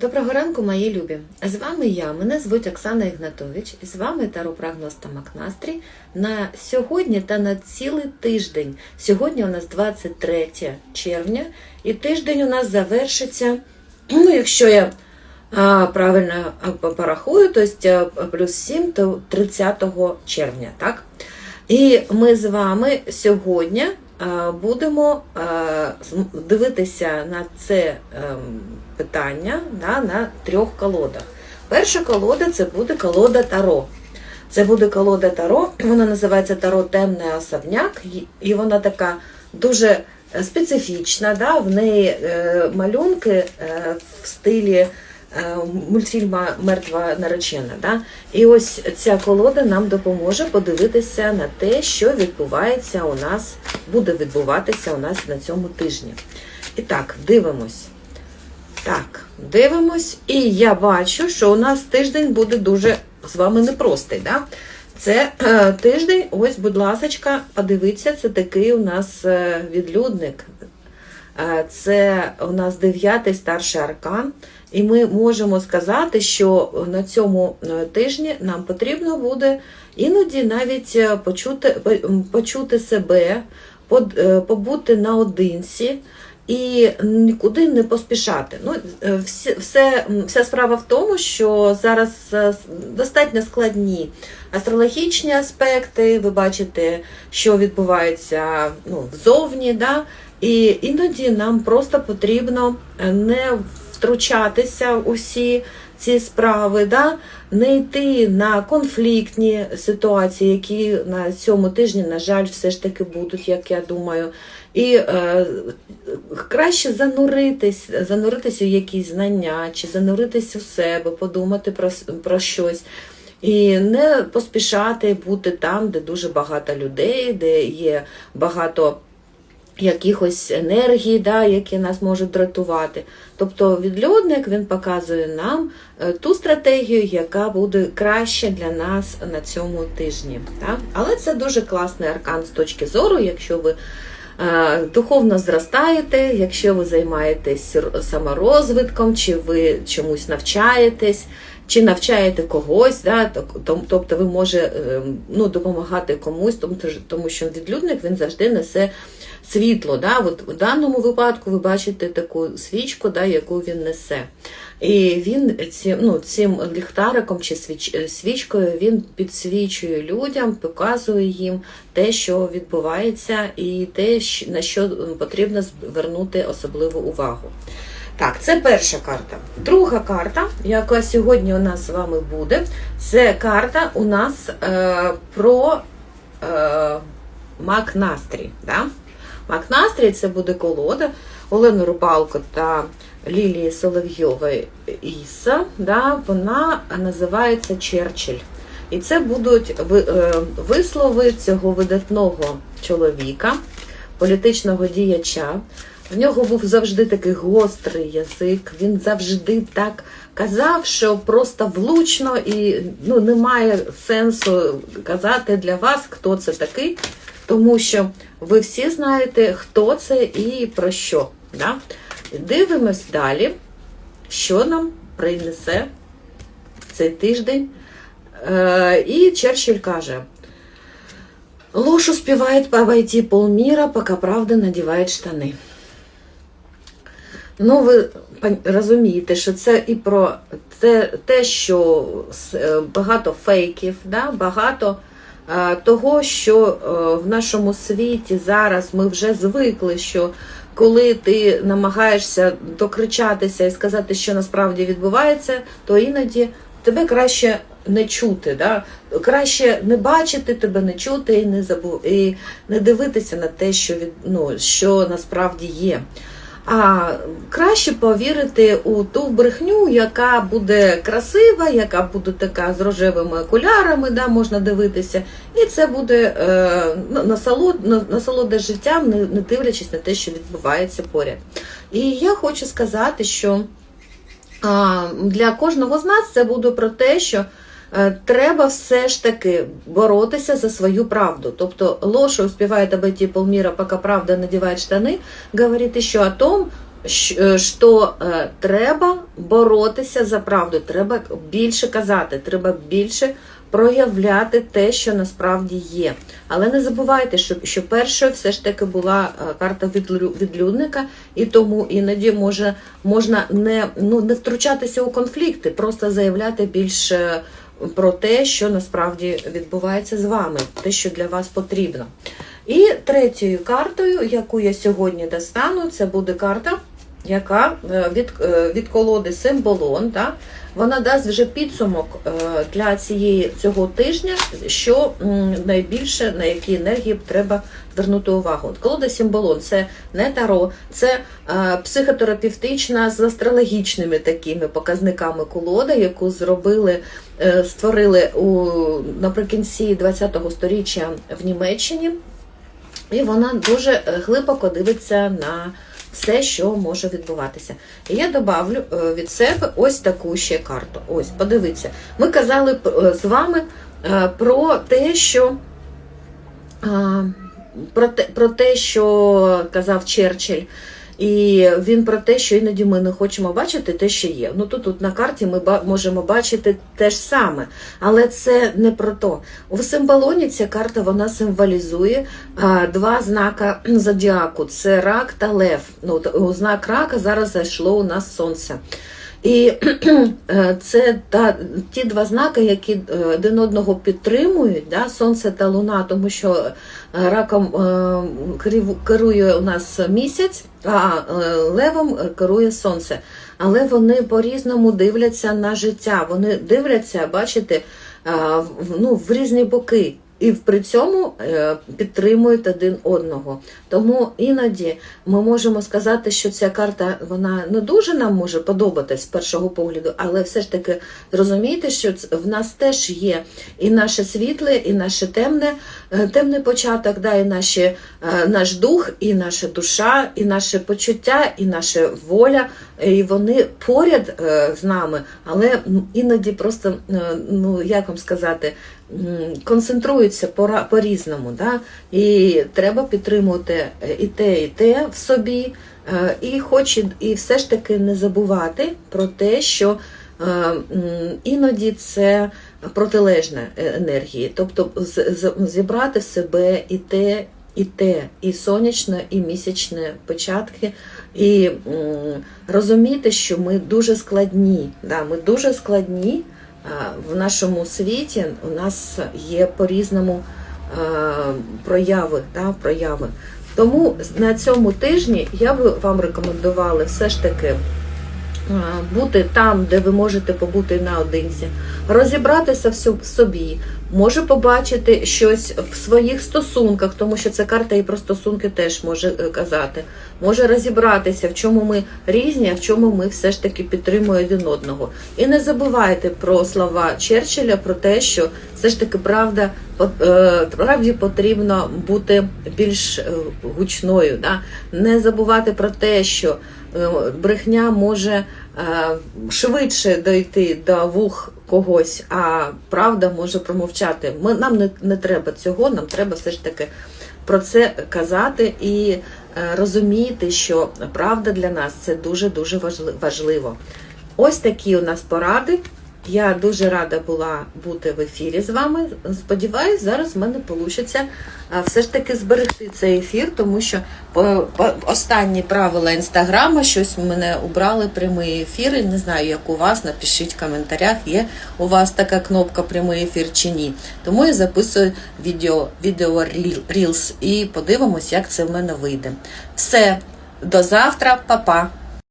Доброго ранку, мої любі! З вами я, мене звуть Оксана Ігнатович, і з вами таро-прогноз та Макнастрій на сьогодні та на цілий тиждень. Сьогодні у нас 23 червня, і тиждень у нас завершиться, ну, якщо я а, правильно порахую, то есть, плюс 7, то 30 червня, так? І ми з вами сьогодні будемо дивитися на це ем, питання да, на трьох колодах. Перша колода це буде колода Таро. Це буде колода Таро, вона називається Таро Темний особняк, і- вона така дуже е, специфічна. Да? В неї е, малюнки е, в стилі мультфільма Мертва наречена. Да? І ось ця колода нам допоможе подивитися на те, що відбувається у нас, буде відбуватися у нас на цьому тижні. І так, дивимось. Так, дивимось. І я бачу, що у нас тиждень буде дуже з вами непростий. Да? Це е, тиждень, ось, будь ласка, подивіться, це такий у нас е, відлюдник. Е, Це у нас дев'ятий старший аркан, і ми можемо сказати, що на цьому е, тижні нам потрібно буде іноді навіть е, почути, почути себе, е, побути наодинці і нікуди не поспішати. Ну, е, все, вся справа в тому, що зараз е, достатньо складні астрологічні аспекти. Ви бачите, що відбувається ну, взовні. Да? І іноді нам просто потрібно е, не втручатися у всі ці справи, да? не йти на конфліктні ситуації, які на цьому тижні, на жаль, все ж таки будуть, як я думаю. І е, краще зануритись, зануритись у якісь знання, чи зануритись у себе, подумати про, про щось. І не поспішати бути там, де дуже багато людей, де є багато якихось енергій, да, які нас можуть дратувати. Тобто відлюдник він показує нам е, ту стратегію, яка буде краще для нас на цьому тижні. Так? Але це дуже класний аркан з точки зору, якщо ви духовно зростаєте, якщо ви займаєтесь саморозвитком, чи ви чомусь навчаєтесь. Чи навчаєте когось, да, тобто ви може е, ну, допомагати комусь, тому, що відлюдник він завжди несе світло. Да? От у даному випадку ви бачите таку свічку, да, яку він несе. І він цим, ну, цим ліхтариком чи е, свічкою він підсвічує людям, показує їм те, що відбувається, і те, на що потрібно звернути особливу увагу. Так, це перша карта. Друга карта, яка сьогодні у нас з вами буде, це карта у нас е, про е, мак настрій. Да? Макнастрій це буде колода Олени Рубалко та Лілії Соловйової Іса. Да? Вона називається Черчилль. І це будуть е, вислови цього видатного чоловіка, політичного діяча. В нього був завжди такий гострий язик, він завжди так казав, що просто влучно і ну, немає сенсу казати для вас, хто це такий, тому що ви всі знаєте, хто це і про що. Да? Дивимось далі, що нам принесе цей тиждень. Е, і Черчилль каже: Ложь успевает обойти полмира, пока правда надевает штани. Ну, ви розумієте, що це і про те, те що е, багато фейків, да? багато е, того, що е, в нашому світі зараз ми вже звикли, що коли ти намагаєшся докричатися і сказати, що насправді відбувається, то іноді тебе краще не чути. Да? Краще не бачити тебе, не чути і не забу... і не дивитися на те, що від... ну, що насправді є. А краще повірити у ту брехню, яка буде красива, яка буде така з рожевими окулярами, да, можна дивитися, і це буде е, насолод, насолода життям, не, не дивлячись на те, що відбувається поряд. І я хочу сказати, що а, для кожного з нас це буде про те, що треба все ж таки боротися за свою правду. Тобто ложь успіває обойти полмира, поки правда надіває штани, говорить ще о том, е, що е, треба боротися за правду, треба більше казати, треба більше проявляти те, що насправді є. Але не забувайте, що, що першою все ж таки була е, карта відлюдника, і тому іноді може, можна не, ну, не втручатися у конфлікти, просто заявляти більше про те, що насправді відбувається з вами, те, що для вас потрібно. І третьою картою, яку я сьогодні достану, це буде карта, яка е, від, е, від колоди Символон. Да? Вона дасть вже підсумок е, для цієї цього тижня, що найбільше на які енергії треба звернути увагу. От колода Символон це не таро, це психотерапевтична з астрологічними такими показниками колода, яку зробили, створили у наприкінці ХХ століття в Німеччині. І вона дуже глибоко дивиться на все, що може відбуватися. І я добавлю е, від себе ось таку ще карту. Ось, подивіться. Ми казали е, з вами е, про те, що про те, про те, що казав Черчилль. І він про те, що іноді ми не хочемо бачити те, що є. Ну тут, тут на карті ми можемо бачити те ж саме, але це не про то. У символоні ця карта вона символізує а, два знака зодіаку: це рак та лев. Ну, у знак рака зараз зайшло у нас сонце. І е, це та, ті два знаки, які е, один одного підтримують, да, сонце та луна, тому що е, раком керує у нас місяць, а левом керує сонце. Але вони по-різному дивляться на життя. Вони дивляться, бачите, ну, в різні боки. І при цьому е, підтримують один одного. Тому іноді ми можемо сказати, що ця карта вона не дуже нам може подобатись з першого погляду, але все ж таки зрозумійте, що в нас теж є і наше світле, і наше темне, е, темний початок, да, і наші, е, наш дух, і наша душа, і наше почуття, і наша воля. І вони поряд з нами, але іноді просто, ну як вам сказати, концентруються по-різному. Да? І треба підтримувати е, і те, і те в собі, е, і хоч і, все ж таки не забувати про те, що е, іноді це протилежна енергії, тобто зібрати в себе і те, і те, і сонячне, і місячне початки, і розуміти, що ми дуже складні. Да, ми дуже складні в нашому світі. У нас є по-різному прояви, да, прояви. Тому на цьому тижні я би вам рекомендувала все ж таки бути там, де ви можете побути наодинці, розібратися в собі, може побачити щось в своїх стосунках, тому що ця карта і про стосунки теж може е, казати. Може розібратися, в чому ми різні, а в чому ми все ж таки підтримуємо один одного. І не забувайте про слова Черчилля, про те, що все ж таки правда е, правді потрібно бути більш е, гучною. Да? Не забувати про те, що брехня може швидше дойти до вух когось, а правда може промовчати. Ми, нам не, не треба цього, нам треба все ж таки про це казати і е, розуміти, що правда для нас це дуже-дуже важливо. Ось такі у нас поради. Я дуже рада була бути в ефірі з вами. Сподіваюсь, зараз в мене вийде все ж таки зберегти цей ефір, тому що останні правила інстаграма щось мене убрали прямі ефіри. Не знаю, як у вас. Напишіть в коментарях, є у вас така кнопка прямий ефір чи ні. Тому я записую відео, відео Reels і подивимось, як це в мене вийде. Все, до завтра, па-па!